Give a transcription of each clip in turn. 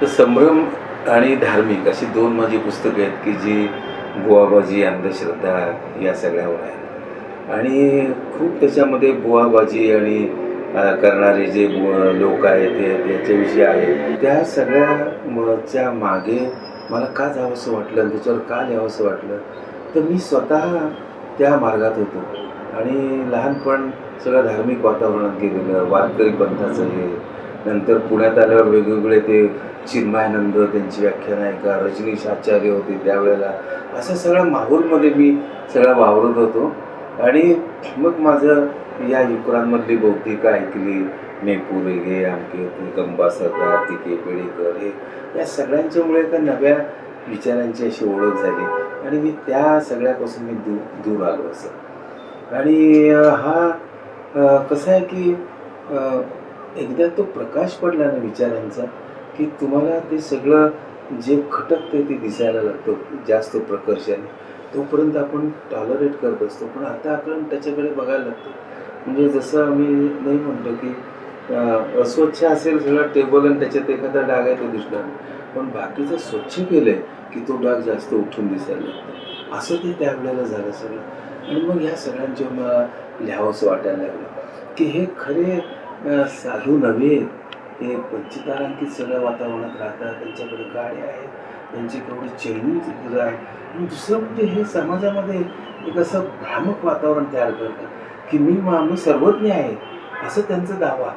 तर संभ्रम आणि धार्मिक अशी दोन माझी पुस्तकं आहेत की जी बुवाबाजी अंधश्रद्धा या सगळ्यावर आहेत. आणि खूप त्याच्यामध्ये बुवाबाजी आणि करणारे जे लोक आहेत ते त्याच्याविषयी आहे. त्या सगळ्या मागे मला का जावंसं वाटलं त्याच्यावर का लिहावंसं वाटलं तर मी स्वतः त्या मार्गात होतो. आणि लहानपण सगळं धार्मिक वातावरणात गेलेलं वारकरी पंथाचं हे नंतर पुण्यात आल्यावर वेगवेगळे ते चिन्मयानंद त्यांची व्याख्यान ऐका रजनीश आचार्य होते त्यावेळेला. असं सगळ्या माहोलमध्ये मी सगळा वावरत होतो. आणि मग माझं या युकरांमधली बौद्धिक ऐकली नेपुरे हे आमके गंबा सरदार तिके पेडेकर हे. या सगळ्यांच्यामुळे एका नव्या विचारांची अशी ओळख झाली. आणि मी त्या सगळ्यापासून मी दूर दूर आलो असं. आणि हा कसं आहे की एकदा तो प्रकाश पडला ना विचारांचा की तुम्हाला ते सगळं जे खटकते ते दिसायला लागतं जास्त प्रकर्षाने. तोपर्यंत आपण टॉलरेट करत असतो पण आता आपण त्याच्याकडे बघायला लागतो म्हणजे जसं आम्ही नाही म्हणतो की अस्वच्छ असेल सगळं टेबल आणि त्याच्यात एखादा डाग आहे तो दिसणार नाही. पण बाकीचं स्वच्छ केलंय की तो डाग जास्त उठून दिसायला लागतो असं ते त्यावेळेला झालं सगळं. आणि मग ह्या सगळ्यांचे मला लिहावंसं वाटायला लागलं की हे खरे साधू नव्हे हे पंचतारांकित सगळ्या वातावरणात राहतात त्यांच्याकडे गाड्या आहेत त्यांची केवढी चैनी आहे. आणि दुसरं म्हणजे हे समाजामध्ये एक असं भ्रामक वातावरण तयार करतात की मी मा मी सर्वज्ञ आहे असं त्यांचा दावा.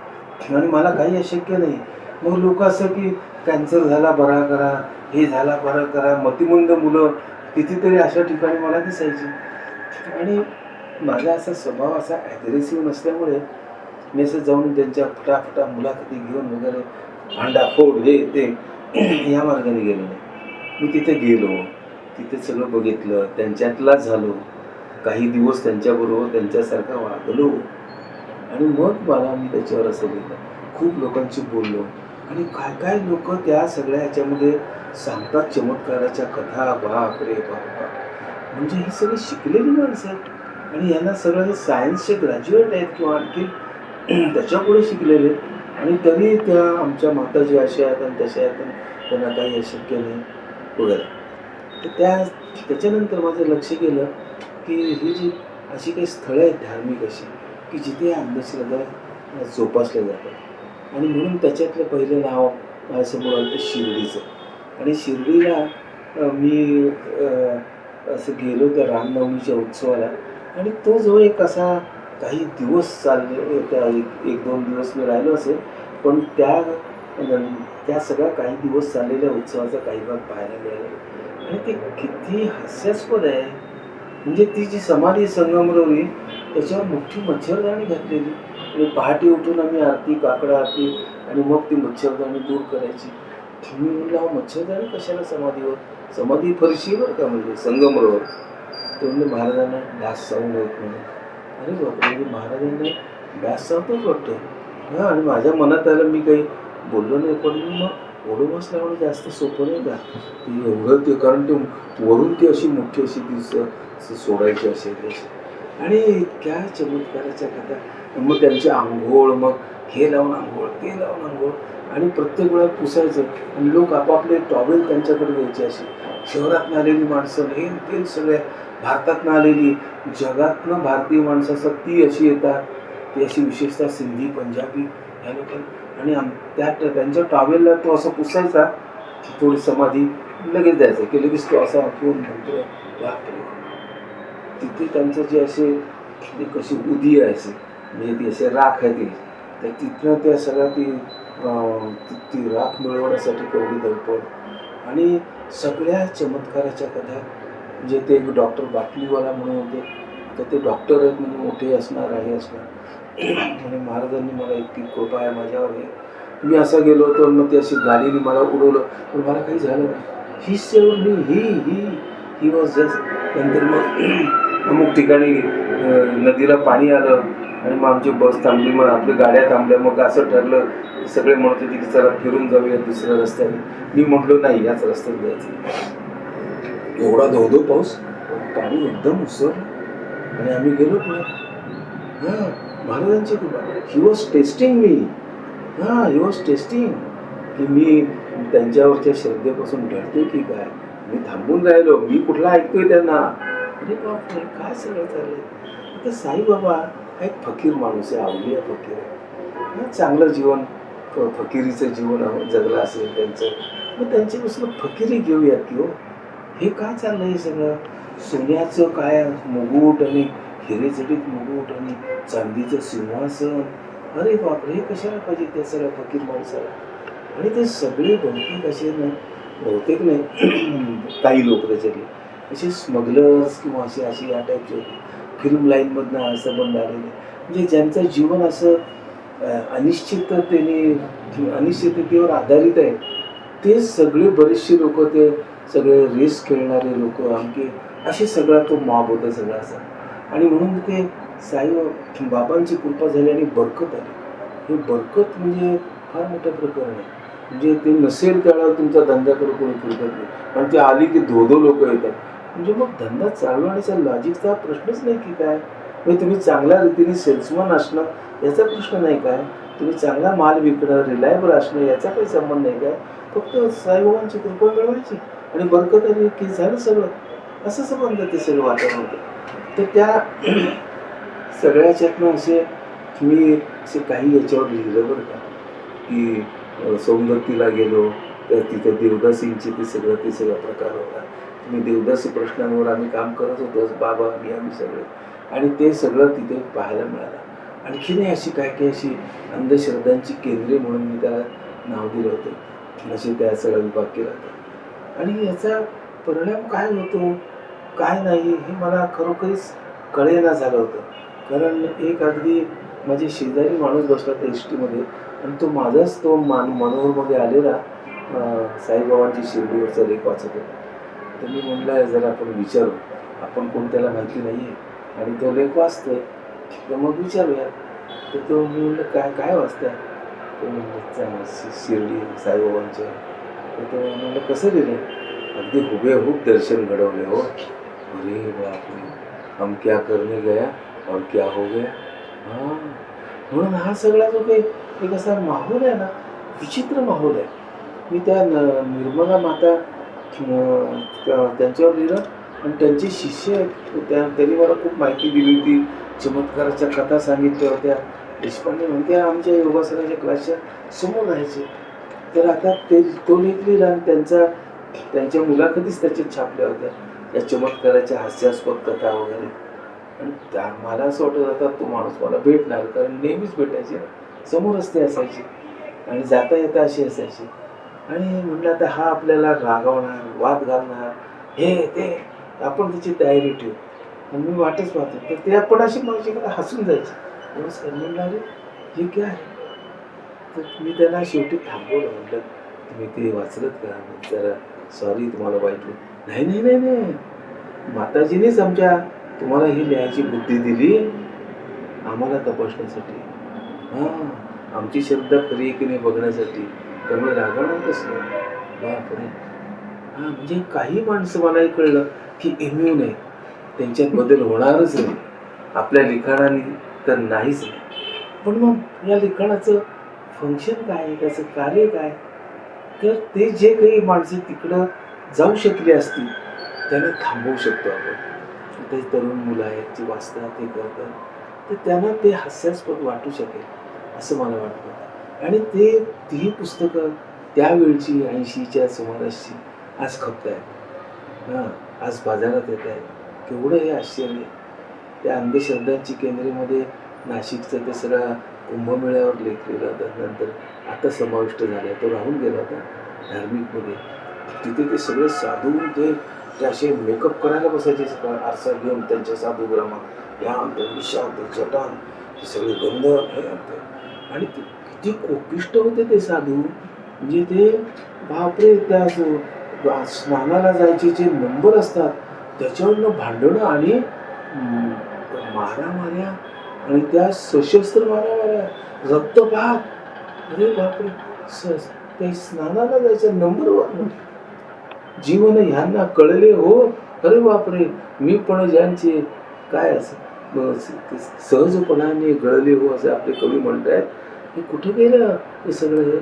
आणि मला काही अशक्य नाही. मग लोक असं की कॅन्सर झाला बरा करा हे झाला बरा करा मतिमंद मुलं कितीतरी अशा ठिकाणी मला दिसायची. आणि माझा असा स्वभाव असा ॲग्रेसिव्ह नसल्यामुळे मेसेज जाऊन त्यांच्या फटाफटा मुलाखती घेऊन वगैरे भांडाफोड हे ते या मार्गाने गेलो नाही मी तिथे गेलो. तिथे सगळं बघितलं. त्यांच्यातला झालो. काही दिवस त्यांच्याबरोबर त्यांच्यासारखा वागलो. आणि मग मला मी त्याच्यावर असं लिहिलं. खूप लोकांशी बोललो. आणि काय काय लोक त्या सगळ्या ह्याच्यामध्ये सांगतात? चमत्काराच्या कथा. बाप रे बाप बाप. म्हणजे ही सगळी शिकलेली माणसं. आहेत आणि यांना सगळं हे सायन्सचे ग्रॅज्युएट आहेत किंवा आणखी त्याच्यापुढे शिकलेले. आणि तरी त्या आमच्या माताजी अशा आहेत आणि तशा आहेत त्यांना काही अशक्य नाही. वगैरे तर त्या त्याच्यानंतर माझं लक्ष गेलं की ही जी अशी काही स्थळं आहेत धार्मिक अशी की जिथे अंधश्रद्धा जोपासल्या जातात. आणि म्हणून त्याच्यातलं पहिलं नाव माझ्यासमोर आलं ते शिर्डीचं. आणि शिर्डीला मी असं गेलो त्या रामनवमीच्या उत्सवाला. आणि तो जो एक असा काही दिवस चालले त्या एक एक दोन दिवस मी राहिलो असेल पण त्या त्या सगळ्या काही दिवस चाललेल्या उत्सवाचा काही भाग पाहायला मिळाला आणि ते किती हास्यास्पद आहे. म्हणजे ती जी समाधी संगमरवली त्याच्यावर मोठी मच्छरदाणी घातलेली. आणि पहाटे उठून आम्ही आरती काकडा आरती आणि मग ती मच्छरदाणी दूर करायची. मी म्हणलं अहो मच्छरदाणी कशाला समाधीवर? समाधी फरशीवर का म्हणजे संगमरवर? ते म्हणजे महाराजांना डास चावून होत म्हणून अरे बापरे म्हणजे महाराजांना डास चावतोच वाटतं हां आणि माझ्या मनात आलं मी काही बोललो नाही. पण मग ओडोमास लावणं जास्त सोपं नाही का? ती एवढं ते कारण ते वरून ती अशी मोठी अशी ती सोडायची असेल आणि इतक्या चमत्काराच्या कथा. मग त्यांची आंघोळ मग हे लावून आंघोळ ते लावून आंघोळ. आणि प्रत्येक वेळा पुसायचं. आणि लोक आपापले टॉवेल त्यांच्याकडे द्यायचे असे. शहरात आलेली माणसं हे ते सगळ्या भारतातनं आलेली जगातनं भारतीय माणसं असतात ती अशी येतात ती अशी विशेषतः सिंधी पंजाबी ह्या लोक आणि आम त्या त्यांच्या टॉवेलला तो असं पुसायचा थोडी समाधी लगेच द्यायचं की लगेच तो असा आठवून म्हणतो बापरे तिथे त्यांचं जे असे एक अशी उदी आहे म्हणजे ती असे राख आहे ती. तर तिथनं त्या सगळ्या ती ती- ती राख मिळवण्यासाठी केवढी धडपड आणि सगळ्या चमत्काराच्या कथा जे ते एक डॉक्टर बाटलीवाला म्हणून होते तर ते डॉक्टर आहेत म्हणजे मोठे असणार आहे असणार. आणि महाराजांनी मला इतकी कृपा आहे माझ्यावर आहे. मी असा गेलो होतो मग ती अशी गाडीने मला उडवलं. पण मला काही झालं नाही. He save me he he he was just नंतर मग अमुक ठिकाणी नदीला पाणी आलं आणि मग आमची बस थांबली. मग आपल्या गाड्या थांबल्या. मग असं ठरलं सगळे म्हणत होते की चला फिरून जाऊया दुसऱ्या रस्त्याने. मी म्हटलो नाही याच रस्त्यात जायचं एवढा धोधो पाऊस पाणी एकदम उसरलं आणि आम्ही गेलो पुढे. हां महाराजांची कृपा. ही वॉज टेस्टिंग मी हां ही वॉज टेस्टिंग की मी त्यांच्यावरच्या श्रद्धेपासून ढळते की काय? मी थांबून राहिलो. मी कुठला ऐकतोय त्यांना? अरे बापरे काय सगळं चाललंय? आता साईबाबा हा एक फकीर माणूस आहे आवलिया फकीर आहे. चांगलं जीवन फ- फकिरीचं जीवन जगलं असेल त्यांचं. मग त्यांच्यापासून फकिरी घेऊयात की हो? हे काय चाललंय आहे सगळं? सोन्याचं काय मुगुट आणि हिरेजडीत मुगुट आणि चांदीचं सिंहासन? अरे बापरे हे कशाला पाहिजे त्या सगळ्या फकीर माणसाला? आणि ते सगळे बहुतेक असे ना बहुतेक नाही काही लोक त्याच्यातले. असे स्मगलर्स किंवा असे असे या टाईपचे फिल्म लाईनमधनं असं बंद आलेले. म्हणजे ज्यांचं जीवन असं अनिश्चिततेने अनिश्चिततेवर आधारित आहे ते सगळे बरेचसे लोक ते सगळे रेस खेळणारे लोक आणखी असे सगळा तो मॉब होता सगळा असा. आणि म्हणून ते साई बाबांची कृपा झाली आणि बरकत आली. हे बरकत म्हणजे फार मोठं प्रकरण आहे. म्हणजे ते नसेल त्याला तुमचा धंदा करू कोणी फिरकत नाही. आणि ते आली की धो धो लोक येतात. म्हणजे मग धंदा चालवण्याचा लॉजिकचा प्रश्नच नाही की काय? म्हणजे तुम्ही चांगल्या रीतीने सेल्समन असणं याचा प्रश्न नाही काय? तुम्ही चांगला माल विकणं रिलायबल असणं याचा काही संबंध नाही काय? फक्त साईबाबांची कृपा मिळवायची आणि बरकत आली की झालं सगळं असं संबंध ते सगळं वातावरण होतं. तर त्या सगळ्याच्यातनं असे मी असे काही याच्यावर लिहिलं बरं का की अं, सौंदतीला गेलो तर तिथं देवदासींचे ते सगळं ते सगळा प्रकार होता. मी देवदासी प्रश्नांवर आम्ही काम करत होतो बाबा मी आम्ही सगळे. आणि ते सगळं तिथे पाहायला मिळालं. आणखीनही अशी काय काही अशी अंधश्रद्धांची केंद्रे म्हणून मी त्याला नाव दिलं होतं. असे त्या सगळा विभाग केला होता. आणि याचा परिणाम काय होतो काय नाही हे मला खरोखरीच कळेना झालं होतं. कारण एक अगदी माझे शेजारी माणूस बसला त्या एस टीमध्ये आणि तो माझाच तो मान मनोहरमध्ये आलेला साईबाबांची शिर्डीवरचा लेख वाचत होता. तर मी म्हणलं जरा आपण विचारू. आपण कोणत्याला माहिती नाही आहे आणि तो लेख वाचतोय. तर मग विचारूया. तर तो मी म्हणलं काय काय वाचताय? तो म्हणलं शि- शिर्डी साईबाबांचं तर तो म्हणलं कसं गेलं अगदी हुबेहूब दर्शन घडवले हो. अरे बापरे! हम क्या करने गया और क्या हो गया? हां. म्हणून हा सगळा जो काही एक असा माहोल आहे ना विचित्र माहोल आहे. मी त्या न- निर्मला माता त्या- त्यांच्यावर लिहिलं. आणि त्यांचे शिष्य आहेत. त्या त्यांनी मला खूप माहिती दिली होती. चमत्काराच्या कथा सांगितल्या होत्या. देशपांडे म्हणते आमच्या योगासनाच्या क्लासच्या समोर राहायचे. तर आता ते तो लेख लिहिला आणि त्यांचा त्यांच्या मुलाखतीच त्याच्यात छापल्या होत्या. या चमत्काराच्या हास्यास्पद कथा वगैरे. आणि त्या मला असं वाटत होता तो माणूस मला भेटणार कारण नेहमीच भेटायचे. समोरच ते असायचे. आणि जाता येता अशी असायची. आणि म्हटलं आता हा आपल्याला रागवणार वाद घालणार हे ते आपण त्याची तयारी ठेवू. आणि मी वाटच पाहतो. तर ते आपण अशी माझ्याकडे हसून जायची. नमस्कार म्हणलं अरे हे काय आहे. तर मी त्यांना शेवटी थांबवलं म्हटलं तुम्ही ते वाचलत का? जरा सॉरी तुम्हाला वाईट वाटलं. नाही नाही नाही नाही. माताजीनेच आमच्या तुम्हाला ही लिहायची बुद्धी दिली आम्हाला तपासण्यासाठी. हां आमची श्रद्धा खरी आहे की नाही बघण्यासाठी. त्यामुळे रागावणार कसं बापरे हां म्हणजे काही माणसं मलाही कळलं की इम्यून आहे. त्यांच्यात बदल होणारच नाही. आपल्या लिखाणाने तर नाहीच. नाही पण मग या लिखाणाचं फंक्शन काय? आहे त्याचं कार्य काय? तर ते जे काही माणसं तिकडं जाऊ शकली असतील त्यांना थांबवू शकतो आपण. ते तरुण मुलं आहेत जे वाचतात ते करतात. तर त्यांना ते हास्यास्पद वाटू शकेल असं मला वाटतं. आणि ते ती पुस्तकं त्यावेळची ऐंशीच्या सुमारासची आज खपत आहेत हां आज बाजारात येत आहेत केवढं हे आश्चर्य. आहे. त्या अंधश्रद्धांची केंद्रेमध्ये नाशिकचं ते सगळा कुंभमेळ्यावर लेखलेला होता नंतर आता समाविष्ट झाला तो राहून गेला होता धार्मिकमध्ये. तिथे ते सगळे साधू ते ते असे मेकअप करायला बसायचे. सकाळ आरसा घेऊन त्यांच्या साधू ग्रामात या ते विषा ते जटान हे सगळे गंध हे आणते आणि ते किती कोपिष्ट होते ते साधू. म्हणजे ते बापरे त्या स्नानाला जायचे जे नंबर असतात त्याच्यावरनं भांडणं आणि मारामाऱ्या आणि त्या सशस्त्र मारामाऱ्या रक्तपात. अरे बापरे. स ते स्नानाला जायचं नंबरवर म्हणजे. जीवन ह्यांना कळले हो. अरे बापरे. मी पण ज्यांचे काय असं सहजपणाने गळले हो असे आपले कवी म्हणतायत. हे कुठं गेलं हे सगळं हे?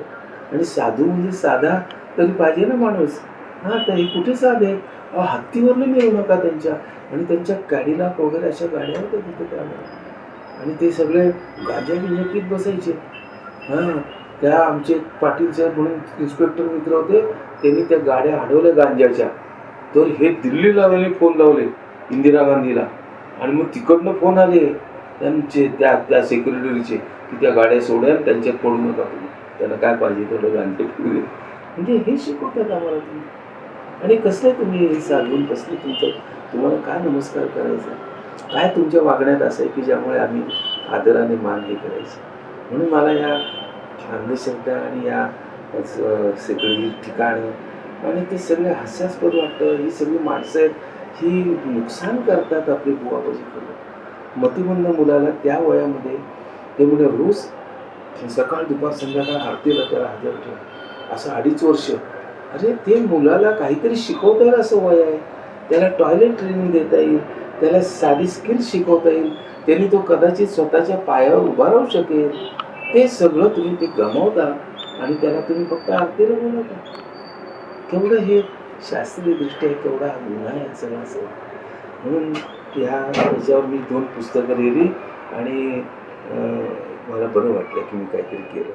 आणि साधू म्हणजे साधा तरी पाहिजे ना माणूस. हां ते कुठे साधे अहो हत्तीवरनं मिळू नका त्यांच्या. आणि त्यांच्या गाडीला वगैरे अशा गाड्या होत्या तिथे त्यामुळे आणि ते सगळे गांजा बिंजा पीत बसायचे. हां त्या आमचे पाटील साहेब म्हणून इन्स्पेक्टर मित्र होते त्यांनी त्या गाड्या अडवल्या गांजाच्या. तर हे दिल्लीला त्यांनी फोन लावले इंदिरा गांधीला. आणि मग तिकडनं फोन आले त्यांचे त्या त्या सेक्रेटरीचे की त्या गाड्या सोडा त्यांच्यात पडू नका तुम्ही. त्यांना काय पाहिजे तेवढं गांजे म्हणजे हे शिकवतात आम्हाला तुम्ही. आणि कसले तुम्ही हे साधून कसले तुमचं तुम्हाला काय नमस्कार करायचा काय तुमच्या वागण्यात असं आहे की ज्यामुळे आम्ही आदराने मान हे करायचं म्हणून मला या अंधश्रद्धा आणि या स- सगळी ठिकाणं आणि ते सगळे हास्यास्पद वाटतं ही सगळी माणसं आहेत ही नुकसान करतात आपली बुवाबाजी करून. मतिमंद मुलाला त्या वयामध्ये ते म्हणजे रोज सकाळ दुपार संध्याकाळ आरतीला त्याला हजर ठेव. असं अडीच वर्ष अरे ते मुलाला काहीतरी शिकवता येईल असं वय आहे. त्याला टॉयलेट ट्रेनिंग देता येईल. त्याला साधी स्किल शिकवता येईल. त्यांनी तो कदाचित स्वतःच्या पायावर उभा राहू शकेल. ते सगळं तुम्ही ते गमावता आणि त्याला तुम्ही फक्त आरतीला बोलवता. केवढं हे शास्त्रीय दृष्ट्या केवढा हा गुन्हा आहे सगळा असं म्हणून ह्या ह्याच्यावर मी दोन पुस्तकं लिहिली आणि मला बरं वाटलं की मी काहीतरी केलं.